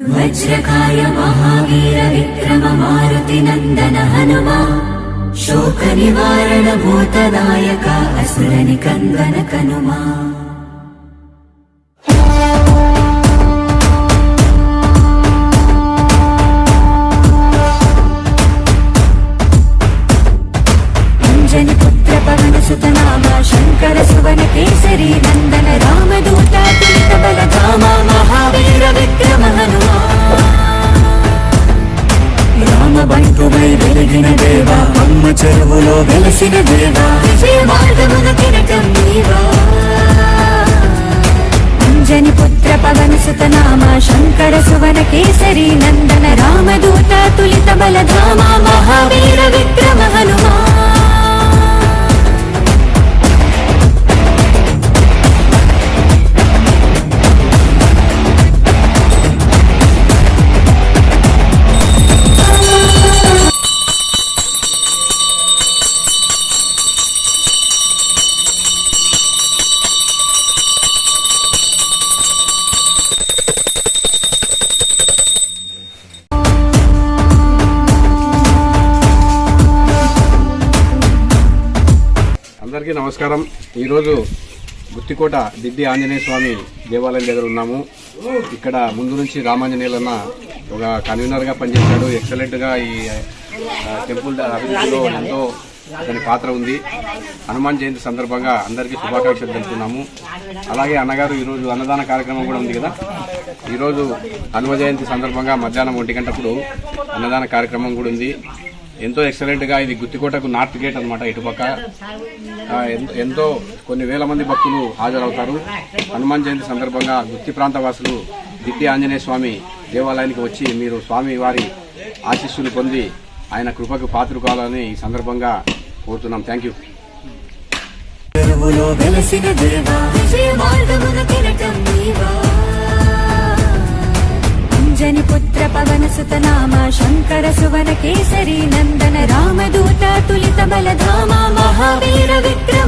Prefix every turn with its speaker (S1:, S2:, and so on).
S1: वज्रकाय महावीर विक्रम मारुति नन्दन हनुमा शोकनिवारण भूतदायक असुर निकन्दन कनुमा చెరువులో వెలసిన దేవా. విజయ మార్గమున కిరటం నీవా అంజని పుత్ర పవన సుతనామ శంకర సువన కేసరి నందన రామదూత తులిత బలధామ మహావీర విక్రమ హనుమా
S2: అందరికీ నమస్కారం. ఈరోజు గుత్తికోట దిద్ది ఆంజనేయ స్వామి దేవాలయం దగ్గర ఉన్నాము. ఇక్కడ ముందు నుంచి రామాంజనేయులన్న ఒక కన్వీనర్గా పనిచేశాడు. ఎక్సలెంట్గా ఈ టెంపుల్ అభివృద్ధిలో ఎంతో అతని పాత్ర ఉంది. హనుమాన్ జయంతి సందర్భంగా అందరికీ శుభాకాంక్షలు తెలుపుతున్నాము. అలాగే అన్నగారు ఈరోజు అన్నదాన కార్యక్రమం కూడా ఉంది కదా. ఈరోజు హనుమ జయంతి సందర్భంగా మధ్యాహ్నం ఒంటి గంటప్పుడు అన్నదాన కార్యక్రమం కూడా ఉంది. ఎంతో ఎక్సలెంట్గా ఇది గుత్తికోటకు నార్త్ గేట్ అనమాట ఇటుపక్క ఎంతో కొన్ని వేల మంది భక్తులు హాజరవుతారు. హనుమాన్ జయంతి సందర్భంగా గుత్తి ప్రాంత వాసులు దిట్టి ఆంజనేయ స్వామి దేవాలయానికి వచ్చి మీరు స్వామి వారి ఆశీస్సులు పొంది ఆయన కృపకు పాత్ర కావాలని ఈ సందర్భంగా కోరుతున్నాం. థ్యాంక్ యూ
S1: వెలసిన దేవా విజయ మార్గమున నీవా. శంకర సువన కేసరి నందన రామదూత తులిత బలధామ మహావీర విక్రమ